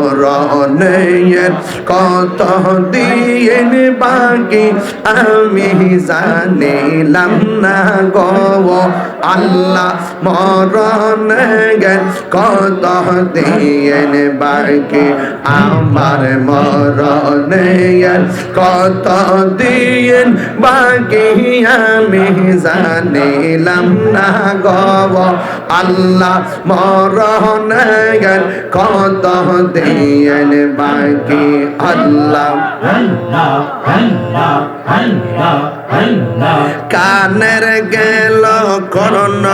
মরণের কত দিন বাকি? আমি জানিলাম না গো আল্লাহ মরণের কত দিন বাকি? আমার মরণের কত দিন বাকি? আমি জানিলাম না গব আল্লাহ মরণের কত দিন বাকি আল্লাহ। কানের গেল করণ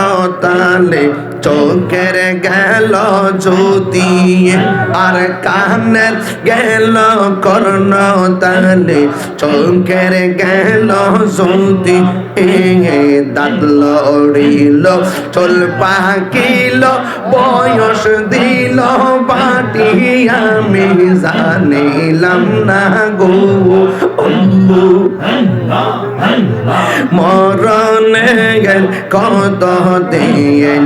তালে চোখের গেল জ্যোতি আর কানের গেল কর্ণ তালে চোখের গেল জ্যোতি দাঁত লড়িল, চল পাকিল, বয়স দিল, বাটি আমি জানিলাম না গো। মরণে গেল কত দিন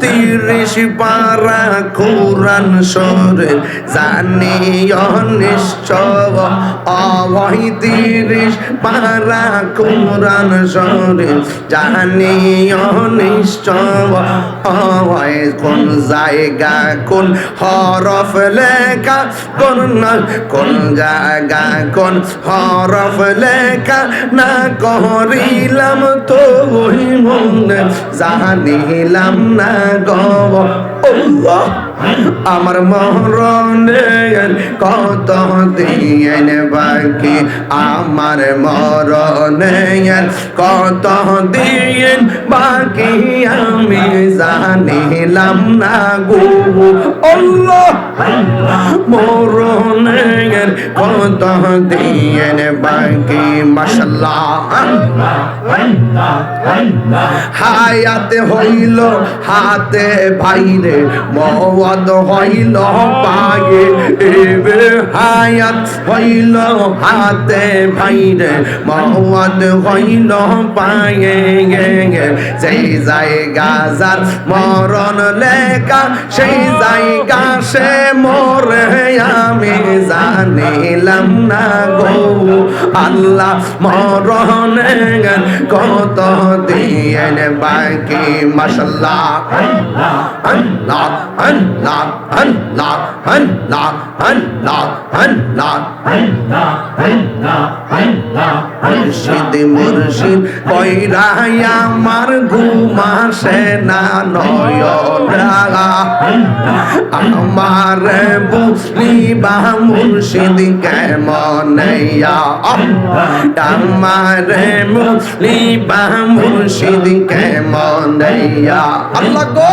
তিরিশ পারা কোরআন সরে জানি নিশ্চয় অবৈ তিরিশ পারা কোরআন সরে জানি নিশ্চয় অবৈ কোন জায়গা, কোন হরফ লেখা, কোন কোন জায়গা, কোন হরফ লেখা, না করিলাম তো মনে, জানিলাম না গব আল্লাহ। আমার মরণের কত দিন বাকি? আমার মরণের কত দিন বাকি? আমি জানিলাম না গো। আল্লাহ মরণের কত দিন বাকি? মাশাল্লাহ হায়াতে হইল হাতে ভাইরে মওয়াদ হইল পাগে এবে হায়াত হইল হাতে ভাইরে। মওয়াদ হইল পাগে গে যেই জায়গা যার মরণ লেখা, সেই জায়গা সে মরে, আমি জানিলাম না গো। আল্লাহ মরণের কত দিন বাকি, মাশাল্লাহ। আল্লাহ আল্লাহ। আল্লাহ আল্লাহ আল্লাহ আল্লাহ মুর্শিদ মুর্শিদ কইরাই আমার ঘুমাসে না নয়রা আমার বুঝলি বা মুর্শিদ কেমন আমার মুসলি বা মুর্শিদ কেমন আল্লাহ গো।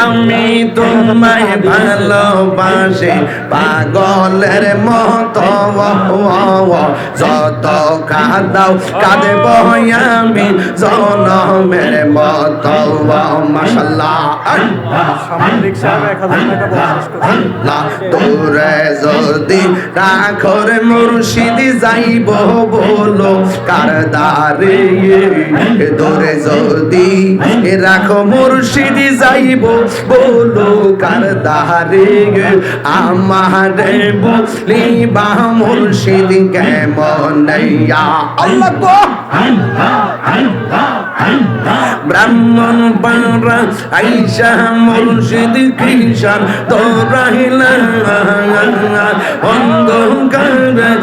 আমি তোমায় ভালোবাসি, পাগলের মতো যত কাদাও, কাঁদব আমি জনমের মতো তোরে যদি রাখর মুর্শিদ যাইব, বলো কার দারে তোরে যদি রাখো মুর্শিদ যাইব, বলো কার দারে আমার বলি আল্লাহ গো ব্রাহ্মণ পাড়া আইসা মুর্শিদ কৃষণ তো রহিলা অন্ধকার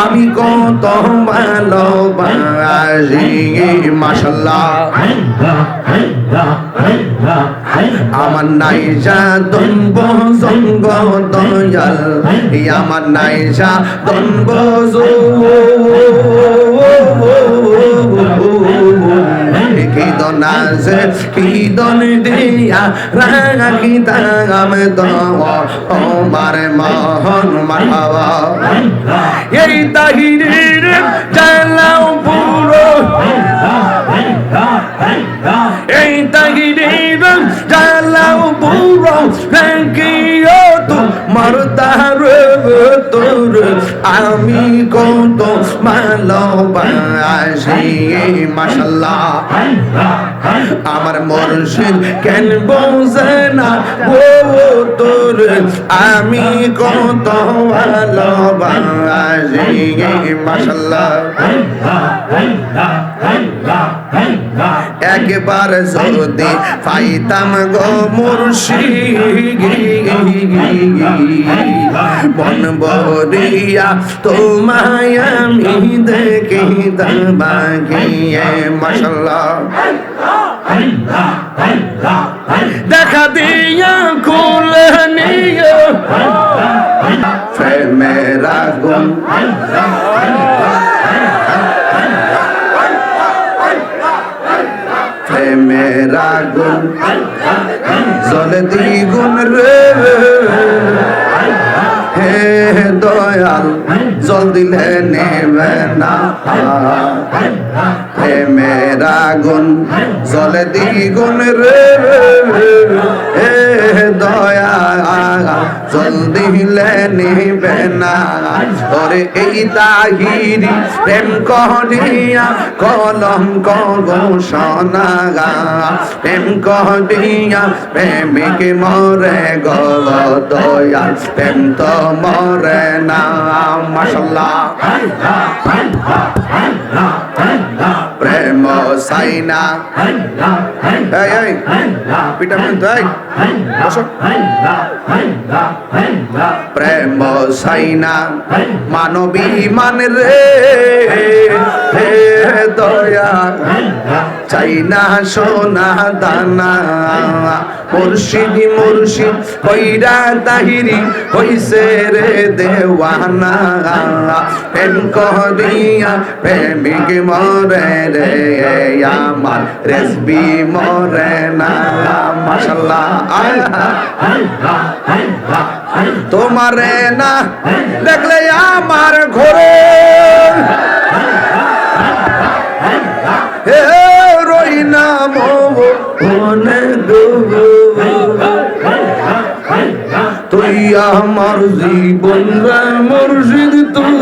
আমি কত ভালোবাসি মাশাল্লাহ আমার নাইজা দনব সঙ্গ দয়াল। আমার নাইজা দনব কি দনাসে কি দন দিয়া রাখি দাম তোমার মহন মারহাবা এই তাহিরের জালাও পুরো। এই তাহিরের জালাও পুরো। রাখিও তো মরদার তোর। আমি কত আমার মুর্শিদ কেন বোঝে না? ও তোর আমি কত ভালোবাসি মাশাল্লাহ একবার যদি পাইতাম গো মুর্শিদ মন বরিয়া তোমায় আমি দেখিতাম বাগিয়ে মাশাল্লাহ। দেখা দিয়া কুল নিয়ে। প্রেমের আগুন প্রেমের আগুন জলে দ্বিগুণ রে। দয়াল, জল দিলে নেবে না প্রেমের আগুন জলে দ্বিগুণ রে হে দয়া জল দিলে নিবে না ওরে এই তাহিরি প্রেম করিয়া কলম ঘোষণা প্রেম করিয়া প্রেমিক মরে গো দয়া প্রেম তো মরে না মাসাল্লাহ প্রেম সাইনা। এই এই পিটা কিন্তু এই প্রেম সাইনা, মানবী মান রে, হে দয়া চাইনা সোনা দানা। মুর্শিদ মুর্শিদ, কইরা তাহিরি হইছে রে দেওয়ানা। প্রেম করিয়া প্রেমিক মরে রে, আমার রেসবি মরে না। মাশাল্লাহ তোমারে না দেখলে আমার ঘরে। হে তুই আমার জীবন রে মুর্শিদ তুই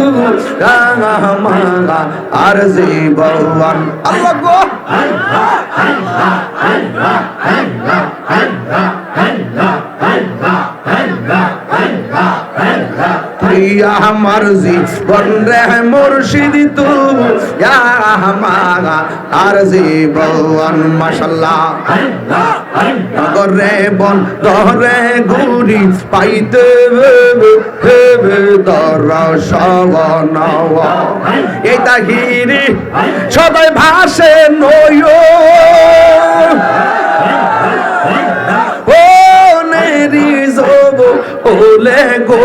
আমার আর জীবন আল্লাহ গো তুই আমার জীবন রে মুর্শিদ তুই আমার আর জীবন মাশাল্লাহ গরে বন গুড়ি পাইতে দর সবন এই তাহিরি সবাই ভাসে নয়। ও নেরি জব ওলে গো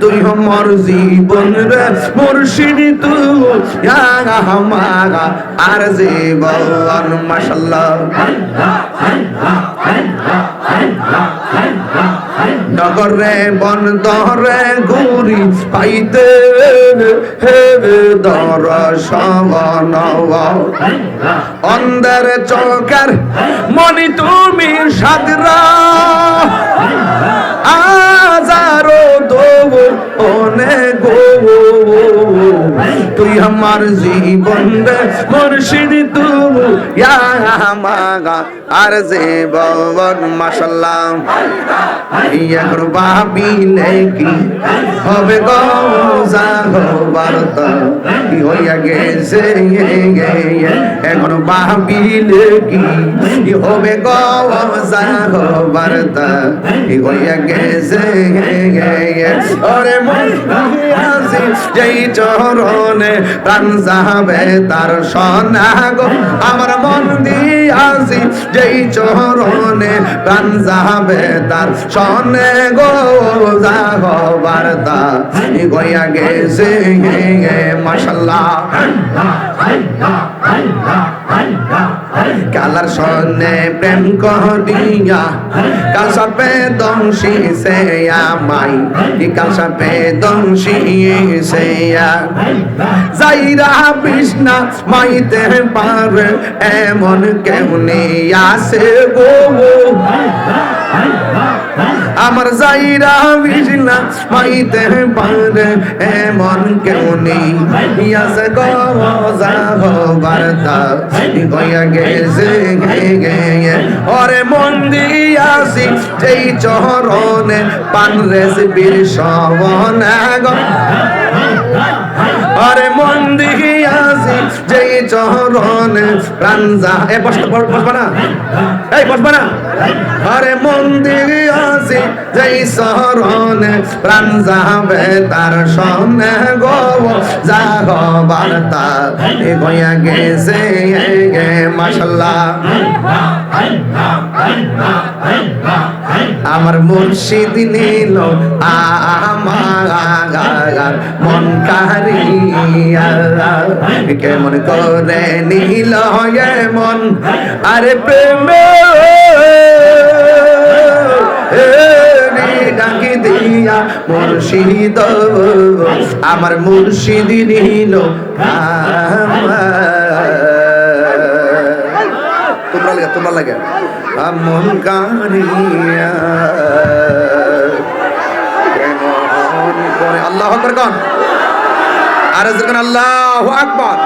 তুই আমার জীবন রে মুর্শিদ তুই আমারা আর জীবন মাশাল্লাহ। নগরে বন দরে গুরি পাইতে হে দর সবন অন্ধের চৌকার মনি তুমি সাদরা। আমার জীবন রে মুর্শিদ তুই আমাগা আর জীবন মাশাল্লাহ। এখন ভাবিলে কি হবে গো বারতা কি হইয়া গেছে এখন ভাবিলে কি কি হবে গো বারতা কি হইয়া গেছে ওরে আসি যেই চরণে প্রাণ যাবে তার সনাগ আমার মন দিয়াছি যেই চরণে প্রাণ যাবে তার সনে গো যাহ বার্তা গয়া গেছে মাশাল্লাহ। কালার সনে প্রেম করিয়া, কাল সাপে দংশি সে আমাই কাল সাপে দংশি সে যাইরা বিষ্ণা মাইতে পারে, এমন কেমনে আসে গো। আমার যাইরা বিজলা মাইতে পারে এমন কেউ নেই? ইয়াসে গো যাহ বার্তা গয়া গেছে গে গে ওরে মন দিয়াছি যেই চরণে পান রেসিপির সবন গো আরে মন দিয়াছি যেই চরণে প্রাণ যা। এ বস বসবা না। এই বসবা না। আরে মন দিয়াছি যেই চরণে প্রাণ যাবে তার সনে গো। যা গো বার্তা, এ গয়া গেছে গে, মাশাল্লাহ। আমার মুর্শিদ নিল, আমার মন কেমন করে নিল মন, আরে প্রেমে ডাকি দিয়া মুর্শিদ। আমার মুর্শিদ নিল তোমরা লাগে তোমরা লাগে। আমন কারিয়া। আল্লাহ আকবার কন। আর আল্লাহ আকবার।